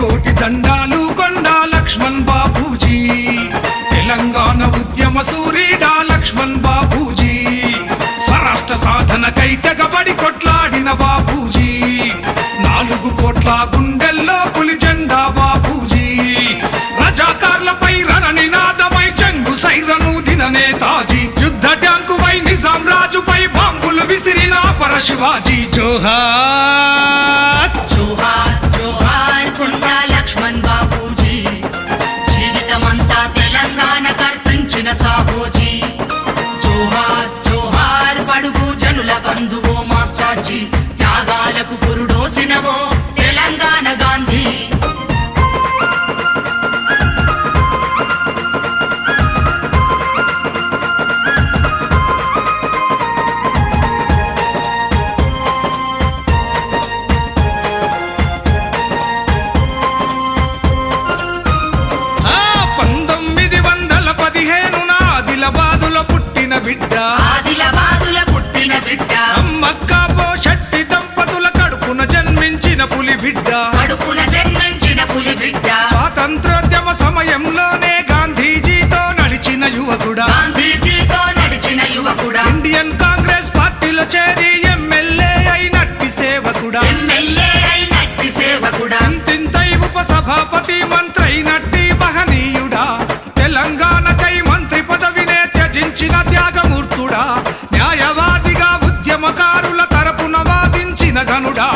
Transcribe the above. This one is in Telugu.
కోటి దండాలు కొండా లక్ష్మణ్ బాబూజీ తెలంగాణ ఉద్యమ సూరీడా లక్ష్మణ్ బాబూజీ స్వరాష్ట్ర సాధనకై తెగబడి కొట్లాడిన బాబూజీ నాలుగు కోట్ల గుండెల్లో పులి జెండా బాబూజీ రజాకార్లపై రణని నినాదమై చెంగు సైరను దిన నేతాజీ. యుద్ధ ట్యాంకుపై నిజాం రాజుపై బాంబులు విసిరిన పర శివాజీ జోహార్ జోహార్! జోహార్! కర్పించిన సాహోజీ జోహార్ జోహార్ పడుగు జనుల బంధువో మాస్టార్జీ. బిడ్డ. ఆదిలాబాదుల పుట్టిన బిడ్డ. అమ్మక్క పోషట్టి దంపతుల కడుపున జన్మించిన పులి బిడ్డ. కడుపున జన్మించిన పులి బిడ్డ. స్వాతంత్రోద్యమ సమయంలోనే గాంధీజీతో నడిచిన యువకుడా. గాంధీజీతో నడిచిన యువకుడా. ఇండియన్ కాంగ్రెస్ పార్టీలో చేరి ఎమ్మెల్యే అయినట్టి సేవకుడా. ఎమ్మెల్యే అయినట్టి సేవకుడా. ఇంతింతై ఉపసభాపతి మంత్రి భక్తుడా న్యాయవాదిగా ఉద్యమకారుల తరపున వాదించిన గనుడా